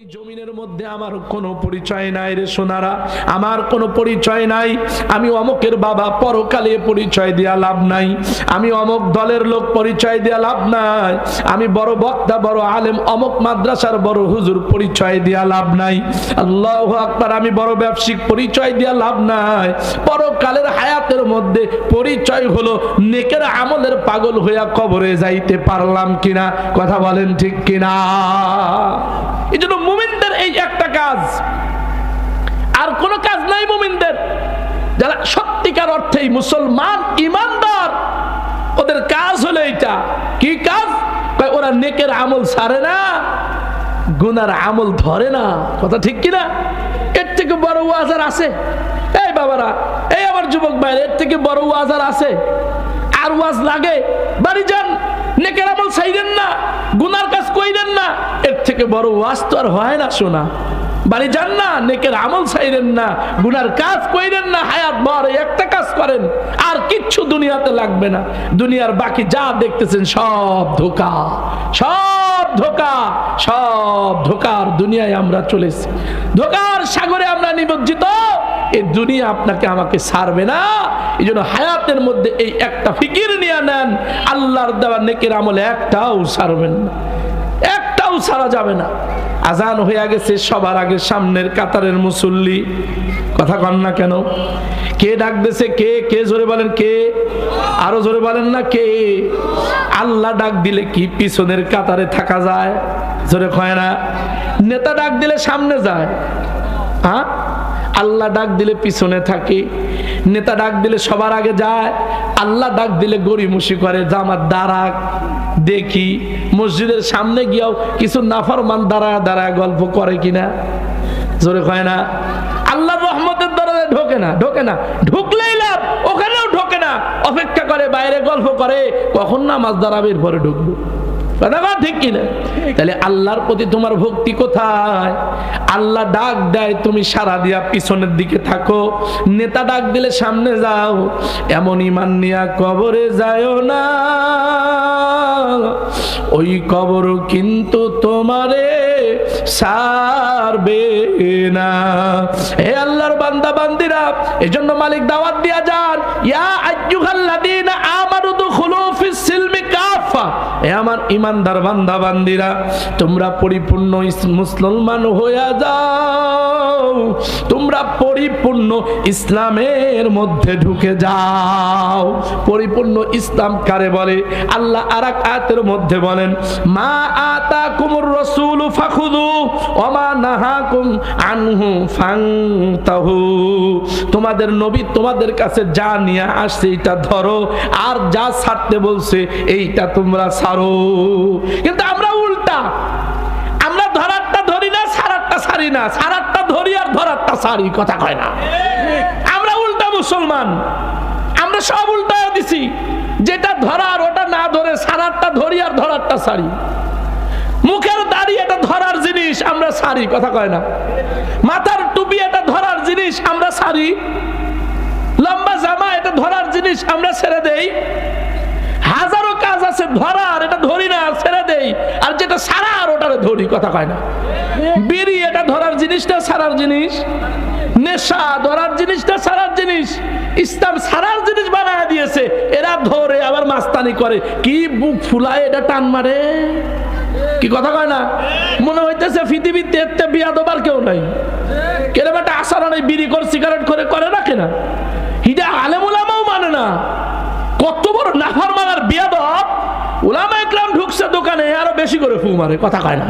এই জমিনের মধ্যে আমার কোনো পরিচয় নাই রে সোনারা। আমার কোনো পরিচয় নাই। আমি অমকের বাবা, পরকালে পরিচয় লাভ নাই। আমি অমক দলের লোক, পরিচয় লাভ নাই। আমি বড় বক্তা, বড় আলেম, অমক মাদ্রাসার বড় হুজুর, পরিচয় লাভ নাই। আল্লাহ আকবার, আমি বড় ব্যবসায়িক, পরিচয় লাভ নাই। পরকালের হায়াতের মধ্যে পরিচয় হলো, নেকের আমলের পাগল হইয়া কবরে যাইতে পারলাম কিনা? কথা বলেন ঠিক কিনা? এই জন্য একটা কাজ। আর কোনো কাজ নাই মুমিনদের। যারা সত্যিকার অর্থেই মুসলমান, ইমানদার, ওদের কাজ হলো এইটা। কি কাজ? ওরা নেকের আমল ছাড়ে না, গুনার আমল ধরে না। কথা ঠিক কিনা এর থেকে বড় ওয়াজার আছে। এই বাবারা, এই আমার যুবক ভাই এর থেকে বড় ওয়াজার আছে। আর ওয়াজ লাগে, বাড়ি যান, নেকের আমল চাইলেন না, গুনার কাজ কইলেন না এর থেকে বড় ওয়াজ তো আর হয় না, শোনা। বাড়ি যান না নেকের আমল চাইলেন না, গুনার কাজ কইলেন না, হায়াত বর একটা কাজ করেন, আর কিচ্ছু দুনিয়াতে লাগবে না। দুনিয়ার বাকি যা দেখতেছেন সব ধোকা সব ধোকা, সব ধোকার দুনিয়ায় আমরা চলেছি ধোকার সাগরে আমরা নিমজ্জিত এই দুনিয়া আপনাকে আমাকে ছাড়বে না। এই জন্য হায়াতের মধ্যে এই একটা ফিকির নিয়ে নেন, আল্লাহর দেওয়া নেকের আমলে একটাও ছাড়বেন না। ছাড়া যাবে না। আজান হয়ে গেছে, সবার আগে সামনের কাতারের মুসল্লি। কথা কন না কেন? কে ডাক দিছে, কে কে জোরে বলেন, কে? আরও জোরে বলেন না, কে? আল্লাহ ডাক দিলে কি পিছনের কাতারে থাকা যায়? জোরে কয় না। নেতা ডাক দিলে সামনে যায়। হ্যাঁ আল্লাহ ডাক দিলে পিছনে থাকে। নেতা ডাক দিলে সবার আগে যায়। আল্লাহ ডাক দিলে গড়িমসি করে, জামাত দাঁড়াক, দেখি মসজিদের সামনে গিয়েও কিছু নাফরমান দাঁড়ায় দাঁড়ায় গল্প করে কিনা? জোরে কয় না। আল্লাহ রহমতের দরজা ঢোকে না ঢোকে না। ঢুকলেই লাভ, ওখানেও ঢোকে না। অপেক্ষা করে, বাইরে গল্প করে, কখন না মাছ দাঁড়াবে, এরপরে ঢুকবো। সামনে যাও। এমন ইমান নিয়া কবরে না। ওই কবর কিন্তু তোমারে সারবে না। হে আল্লাহর বান্দা, বান্দিরা, এজন্য মালিক দাওয়াত দিয়া যান। ইয়া আইয়ুহাল্লাযীনা আমার ইমানদার বান্দা বান্দিরা তোমরা পরিপূর্ণ মুসলমান হইয়া যাও। তোমরা পরিপূর্ণ ইসলামের মধ্যে ঢুকে যাও। পরিপূর্ণ ইসলাম কারে বলে? আল্লাহ আরাক আয়াতের মধ্যে বলেন, মা আতা কুমুর রসুল ফাখুদু ওমা নাহাকুম আনহু ফাংতাহু তোমাদের নবী তোমাদের কাছে যা নিয়ে আসছে এটা ধরো, আর যা ছাড়তে বলছে এইটা তোমরা ছাড়ো। কিন্তু আমরা উল্টা আমরা ধরারটা ধরি না সারারটা সারি না সারারটা ধরি আর ধরারটা সারি কথা কয় না। আমরা উল্টা মুসলমান, আমরা সব উল্টা দিছি। যেটা ধরার ওটা না ধরে সারারটা ধরি আর ধরারটা সারি মুখের দাড়ি এটা ধরার জিনিস, আমরা সারি কথা কয় না। মাথার টুপি এটা ধরার জিনিস, আমরা সারি লম্বা জামা এটা ধরার জিনিস, আমরা ছেড়ে দেই। হাজারো কাজ আছে, ধরি না আর ছেড়ে দেই আর যেটা সারার ওটারে ধরি কথা কয় না। বিড়ি এটা ধরার জিনিসটা সারার জিনিস। নেশা ধরার জিনিসটা সারার জিনিস। ইসলাম সারার জিনিস বানায় দিয়েছে, এরা ধরে আবার মাস্তানি করে। কি বুক ফুলায় এটা টান মারে? কি কথা কয় না? মনে হইতেছে পৃথিবীতে এতে বিয়া দবার কেউ নাই। কেরম একটা নেই বিড়ি করে, সিগারেট করে করে না কেনা? হিটা আলেমুলামাও মানে না। দোকানে আরও বেশি করে ফু মারে, কথা কয় না।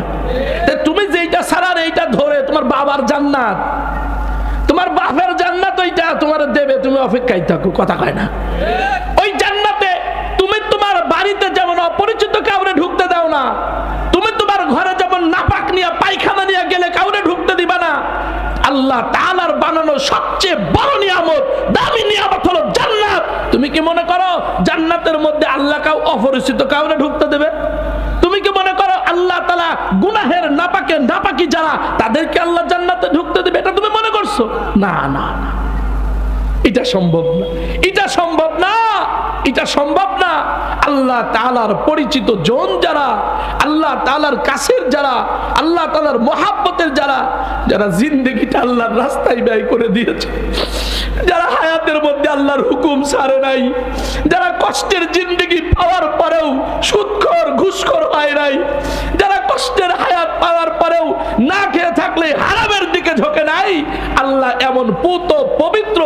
তুমি যেইটা সারার এইটা ধরে তোমার বাবার জান্নাত। তোমার বাপের জান্নাত ওইটা তোমার দেবে, তুমি অপেক্ষায় থাকো, কথা কয় না ওই জান্নাতে তুমি তোমার বাড়িতে যেমন অপরিচিত কাউরে ঢুকতে দাও না তুমি তোমার ঘরে যেমন নাপাক নিয়ে পায়খানা নিয়ে গেলে কাউরে ঢুকতে দিবা না আল্লাহ তালার বানানো সবচেয়ে বড় নিয়ামত, দামি নিয়ামত হলো জান্নাত। তুমি কি মনে করো জান্নাতের মধ্যে আল্লাহ কাউ অপরিচিত কাউরে ঢুকতে দেবে? তুমি কি মনে করো আল্লাহ তালা গুনাহের নাপাকে নাপাকি যারা, তাদেরকে আল্লাহ জান্নাতে ঢুকতে দেবে? এটা তুমি মনে করছ? না না না। এটা সম্ভব না। এটা সম্ভব না। এটা সম্ভব না। আল্লাহ তালার পরিচিত জন যারা, আল্লাহ তালার কাছের যারা, আল্লাহ তালার মহাব্বতের যারা যারা জিন্দগিটা আল্লাহর রাস্তায় ব্যয় করে দিয়েছে। যারা হায়াতের মধ্যে আল্লাহর হুকুম সারে নাই, যারা কষ্টের জিন্দগি পাওয়ার পরেও সুৎখর, ঘুষখর হয় নাই, যারা কষ্টের হায়াত পাওয়ার পরেও না খেয়ে থাকলে হারামের দিকে ঝোঁকে নাই, আল্লাহ এমন পুত পবিত্র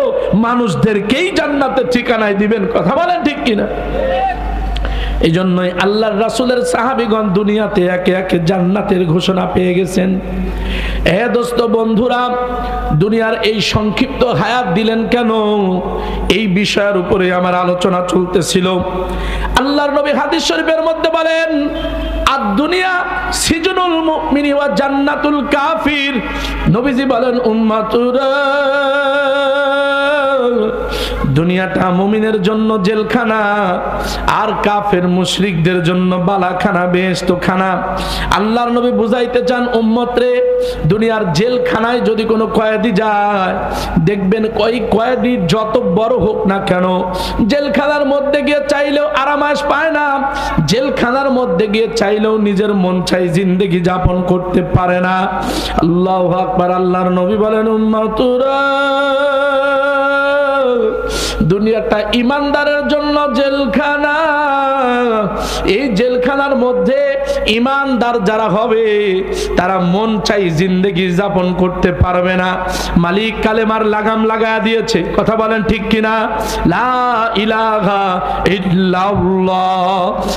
মানুষদেরকেই জান্নাতের ঠিকানায় দিবেন, কথা বলেন ঠিক কিনা? এই জন্যই আল্লাহর রাসুলের সাহাবিগণ দুনিয়াতে একে একে জান্নাতের ঘোষণা পেয়ে গেছেন। এ দোস্ত বন্ধুরা, দুনিয়ার এই সংক্ষিপ্ত হায়াত দিলেন কেন? এই বিষয়ের উপরে আমার আলোচনা চলতেছিল। আল্লাহর নবী হাদিস শরীফের মধ্যে বলেন আর দুনিয়া সিজনুল মুমিনি ওয়া জান্নাতুল কাফির। নবীজি বলেন উম্মাতুরা। দুনিয়াটা মুমিনের জন্য জেলখানা, আর কাফের মুশরিকদের জন্য বালাখানা বেহেশত খানা আল্লাহর নবী বুঝাইতে চান, উম্মতরে, দুনিয়ার জেলখানায় যদি কোনো কয়েদি যায়, দেখবেন কই কয়েদি যত বড় হোক না কেন, জেলখানার মধ্যে গিয়ে চাইলেও আরামাস পায় না। জেলখানার মধ্যে গিয়ে চাইলেও নিজের মন চাই জিন্দেগি যাপন করতে পারে না। আল্লাহ আকবার, আল্লাহর নবী বলেন, উম্মাতুরা। দুনিয়াটা ইমানদারের জন্য জেলখানা। এই জেলখানার মধ্যে ইমানদার যারা হবে, তারা মন চাই জিন্দগি যাপন করতে পারবে না। মালিক কালেমার লাগাম লাগায়া দিয়েছে। কথা বলেন ঠিক কিনা? লা ইলাহা ইল্লাল্লাহ।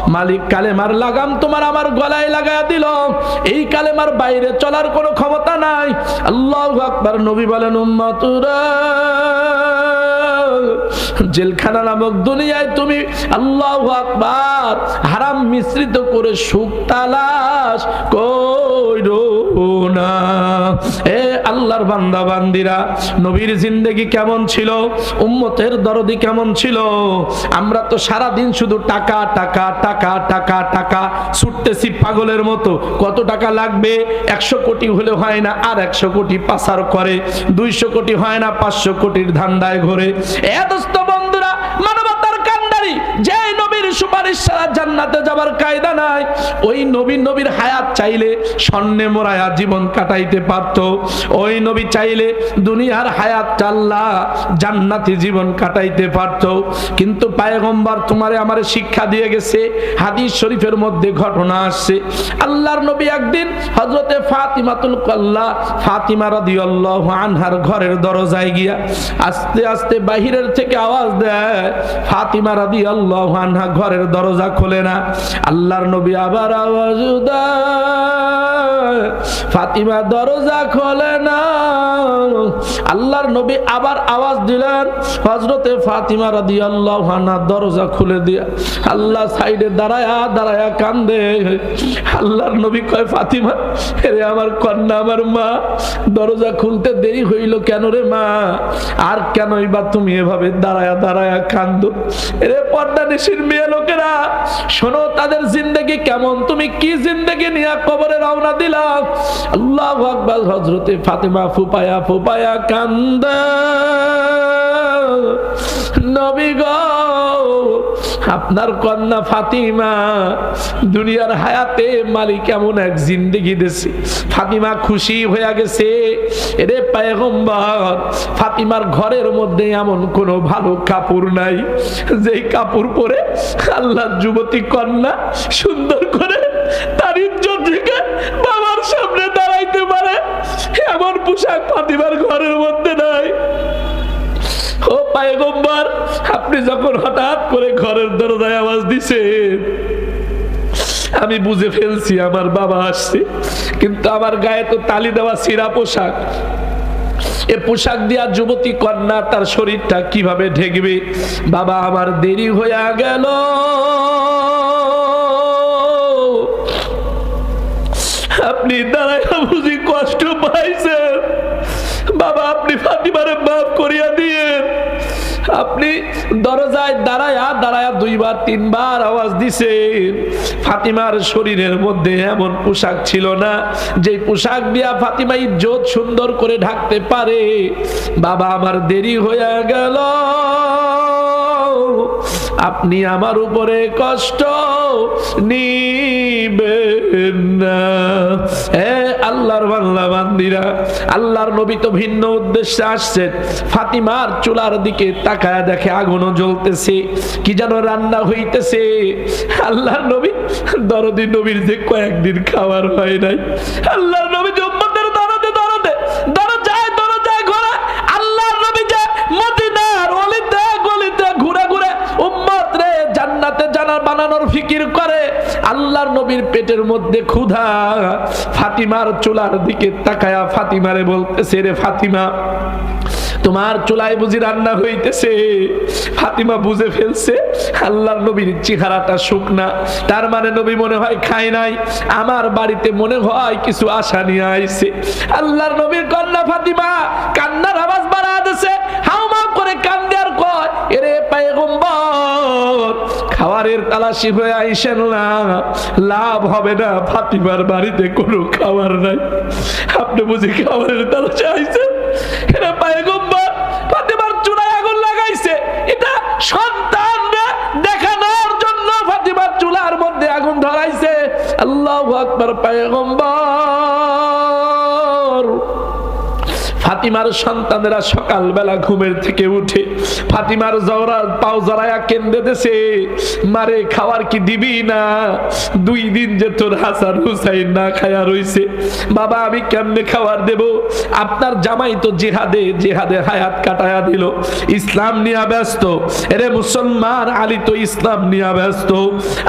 মালিক কালেমার লাগাম তোমার আমার গলায় লাগায়া দিল। এই কালেমার বাইরে চলার কোনো ক্ষমতা নাই। আল্লাহু আকবার। নবী বলেন, উম্মাতুরা। জেলখানা নামক দুনিয়ায় তুমি আল্লাহ আকবার হারাম মিশ্রিত করে সুখ তালাশ কইরো না। এ আল্লাহর বান্দা বান্দিরা নবীর জিন্দেগি কেমন ছিল? উম্মতের দরদি কেমন ছিল? আমরা তো সারা দিন শুধু টাকা টাকা টাকা টাকা টাকা ছুটতেছি পাগলের মতো। কত টাকা লাগবে? একশো কোটি হলে হয় না, আর একশো কোটি পাসার করে। দুইশো কোটি হয় না, পাঁচশো কোটির ধান্দায় ঘরে। এ দোস্ত যে নবীর সুপারিশ ছাড়া জান্নাতে যাবার কায়দা নাই। ওই নবী নবীর হায়াত চাইলে স্বর্ণে মোরায়া জীবন কাটাইতে পারত। ওই নবী চাইলে দুনিয়ার হায়াত চাল্লা জান্নাতি জীবন কাটাইতে পারত। কিন্তু পায়গম্বর তোমারে আমারে শিক্ষা দিয়ে গেছে, হাদিস শরীফের মধ্যে ঘটনা আসছে। আল্লাহর নবী একদিন হজরতে ফাতিমাতুল কল্লা, ফাতিমা রাদিয়াল্লাহু আনহার ঘরের দরজায় গিয়া আস্তে আস্তে বাহিরের থেকে আওয়াজ দেয়, ফাতিমা রাদিয়াল্লাহু আনহা ঘরের দরজা খোলে না। আল্লাহর নবী আবার আওয়াজ দেয়। ফাতিমা দরজা খোলে না। আল্লাহর নবী আবার আওয়াজ দিলেন হজরতে ফাতিমা রাদিয়াল্লাহু আনহা দরজা খুলে দিয়া, আল্লাহ সাইডে দাঁড়ায়া দাঁড়ায়া কান্দে। আল্লাহর নবী কয়, ফাতিমা রে আমার কন্যা, আমার মা, দরজা খুলতে দেরি হইল কেন রে মা? আর কেনই বা তুমি এভাবে দাঁড়ায়া দাঁড়ায়া কান্দো? রে পর্দা নিশির মেয়ে লোকেরা, শোনো তাদের জিন্দগি কেমন? তুমি কি জিন্দগি নিয়ে কবরে রওনা দিলাম আল্লাহ আকবার হজরতে ফাতেমা ফুপায়া ফুপায়া কান্দা। নবী গো, আপনার কন্যা ফাতিমা দুনিয়ার হায়াতে মালিক এমন এক জিন্দেগি দিছে। ফাতিমা খুশি হয়ে গেছে। রে পায়গম্বর, ফাতিমার ঘরের মধ্যে এমন কোনো ভালো কাপড় নাই, যেই কাপড় পরে আল্লাহর যুবতী কন্যা সুন্দর করে তার ইজ্জত থেকে বাবার পারে এমন পোশাক ফাতিমার ঘরের মধ্যে নাই। ও পায়গম্বর, আপনি যখন হঠাৎ করে ঘরের দরজায় আওয়াজ দিছেন, আমি বুঝে ফেলছি আমার বাবা আসছে, কিন্তু আমার গায়ে তো তালি দেওয়া সিরা পোশাক। এ পোশাক দিয়া যুবতী কন্যা তার শরীরটা কীভাবে ঢেকবে? বাবা, আমার দেরি হইয়া গেল। আপনি দাঁড়ায় বুঝি কষ্ট পাইছেন বাবা আপনি ফাতিমারে মাফ করিয়া দিয়েন। আপনি দরজায় দাঁড়ায়া দাঁড়ায়া দুইবার, তিনবার আওয়াজ দিছে ফাতিমার শরীরের মধ্যে এমন পোশাক ছিল না যে পোশাক দিয়া ফাতিমা ইজ্জত সুন্দর করে ঢাকতে পারে। বাবা, আমার দেরি হয়ে গেল। আপনি আমার উপরে কষ্ট আল্লাহর বাংলা বান্দিরা, আল্লাহর নবী তো ভিন্ন উদ্দেশ্যে ফাতিমার চুলার দিকে তাকায় দেখে আগুনও জ্বলতেছে। কি যেন রান্না হইতেছে। আল্লাহর নবী, দরদি নবীর যে কয়েকদিন খাবার হয় নাই। আল্লাহর নবী যে উম্মতের দরদে দরদে দরজায় দরজায় ঘোরা আল্লাহর নবী যে মদিনার অলিতে গলিতে ঘুরে ঘুরে উম্মত রে জান্নাতে জানার বানানোর ফিকির করে আল্লাহর নবীর পেটের মধ্যে ক্ষুধা। ফাতিমার চুলার দিকে তাকায়া ফাতিমারে বলতেছে, রে ফাতিমা, তোমার চুলায় বুঝি রান্না হইতেছে? ফাতিমা বুঝে ফেলছে, আল্লাহর নবীর চেহারাটা শুকনা। তার মানে নবী মনে হয় খায় নাই। আমার বাড়িতে মনে হয় কিছু আশা নিয়ে আইছে। আল্লাহর নবীর কন্যা ফাতিমা কান্নার আওয়াজ বাড়া দিছে হাউমা খাবারের তালাশি হয়ে আইসেন না। লাভ হবে না, ফাতিমার বাড়িতে কোনো খাবার নাই। আপনি বুঝি খাবারের তালাশি আইসেন আগুন লাগাইছে। এটা দেখানোর জন্য চুলার মধ্যে আগুন ধরাইছে। আল্লাহ আকবার পায়গম্বর। ফাতিমার সন্তানেরা সকালবেলা ঘুমের থেকে উঠে ফাতিমার জওরা পাও জড়ায়া কেন্দ্রে দেশে, মারে, খাওয়ার কি দিবি না? দুই দিন যে তোর হাসান হুসাইন না খায়া রইছে। বাবা, আমি কেমনে খাবার দেব? আপনার জামাই তো জেহাদে জেহাদে হায়াত কাটায়া দিল। ইসলাম নিয়ে ব্যস্ত। এরে মুসলমান, আলী তো ইসলাম নিয়ে ব্যস্ত।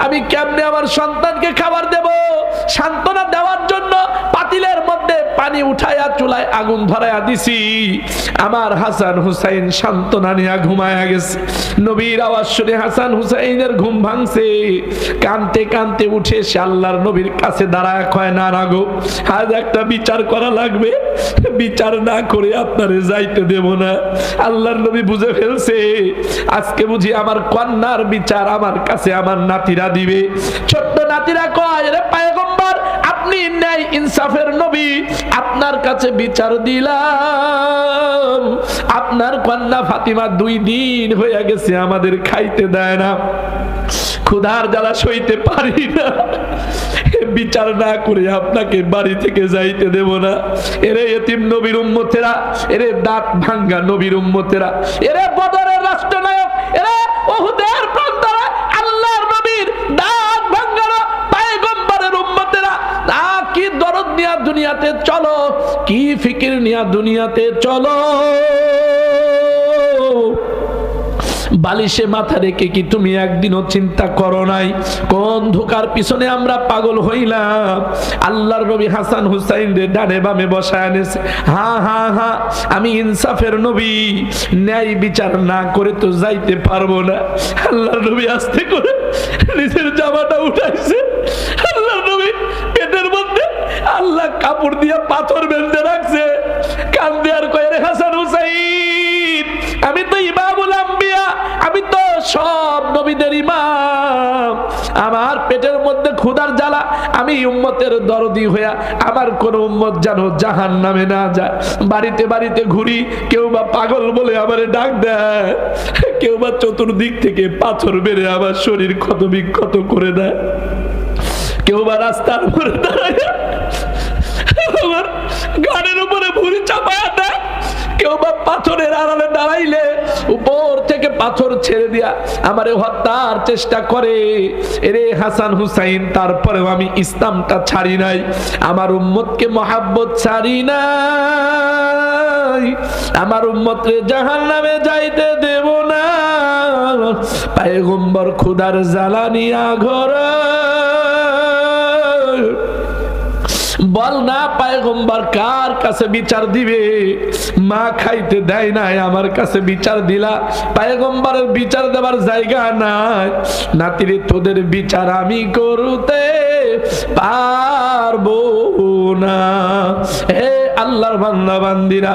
আমি কেমনে আমার সন্তানকে খাবার দেব? সান্ত্বনা দেওয়ার জন্য পাতিলের মধ্যে পানি উঠায়া চুলায় আগুন ধরায়া দিছি। আমার হাসান হুসাইন সান্ত্বনা নিয়া ঘুমায়া গেছে। নবীর আওয়াজ শুনে হাসান হুসাইনের ঘুম ভাঙছে। কানতে কানতে উঠে সে আল্লাহর নবীর কাছে দাঁড়ায় কয়, না রাগো আজ একটা বিচার করা লাগবে। বিচার না করে আপনারে যাইতে দেব না। আল্লাহর নবী বুঝে ফেলছে। আজকে বুঝি আমার কন্যার বিচার আমার কাছে আমার নাতিরা দিবে। ছোট্ট নাতিরা কয়, রে আপনি ন্যায় ইনসাফের নবী আপনার কাছে বিচার দিলাম। আপনার কন্যা ফাতিমা দুই দিন হয়ে গেছে, আমাদের খাইতে দেয় না। ক্ষুধার জ্বালা সইতে পারি না। বিচার না করে আপনাকে বাড়ি থেকে যাইতে দেব না। এরে এতিম নবীর উম্মতেরা, এরে দাঁত ভাঙ্গা নবীর উম্মতেরা, এরে বদরের রাষ্ট্রনায়ক এরে ওহুদের প্রান্তরা আল্লাহর নবীর দাঁত ভাঙ্গানো পায়গম্বরের উম্মতেরা তা কি দরদ নিয়া দুনিয়াতে চলো, কি ফিকির নিয়া দুনিয়াতে চলো? বালিশে মাথা রেখে কি তুমি একদিনও চিন্তা করো নাই? কোন ধোকার পিছনে আমরা পাগল হইলাম? আল্লাহর নবী হাসান হুসাইন রে ডানে বামে বসায় এনেছে হা হা হা, আমি ইনসাফের নবী। ন্যায় বিচার না করে তো যাইতে পারব না। আল্লাহর নবী আস্তে করে নিজের জামাটা উঠাইছে। কাপড় দিয়ে পাথর বেঁধে রাখছে। কান দেয়ার কয়ে রে হাসান হুসাইন, আমি তো ইমামুল আম্বিয়া, আমি তো সব নবীদের ইমাম। আমার পেটের মধ্যে ক্ষুধার জ্বালা, আমি উম্মতের দরদি হইয়া আমার কোন উম্মত যেন জাহান নামে না যায়। বাড়িতে বাড়িতে ঘুরি, কেউ বা পাগল বলে আমার ডাক দেয়। কেউ বা চতুর্দিক থেকে পাথর বেড়ে আমার শরীর ক্ষত বিক্ষত করে দেয়। কেউ বা রাস্তার উপরে দাঁড়ায় গানের উপরে ভুড়ি চাপায়া দেয়। কেউ বা পাথরের আড়ালে দাঁড়াইলে উপর থেকে পাথর ছেড়ে দিয়া আমারে হত্যার চেষ্টা করে। এরে হাসান হুসাইন, তারপরেও আমি ইসলামটা ছাড়ি নাই, আমার উম্মতকে মহাব্বত ছাড়ি নাই, আমার উম্মত রে জাহান নামে যাইতে দেব না। পায়গম্বর খুদার জ্বালানিয়া ঘর বল না পায়গম্বর কার কাছে বিচার দিবে? মা খাইতে দেয় নাই, আমার কাছে বিচার দিলা। পায়গম্বরের বিচার দেবার জায়গা নাই। নাতিরে, তোদের বিচার আমি করতে পারব না। হে আল্লাহর বান্দা, বান্দিরা।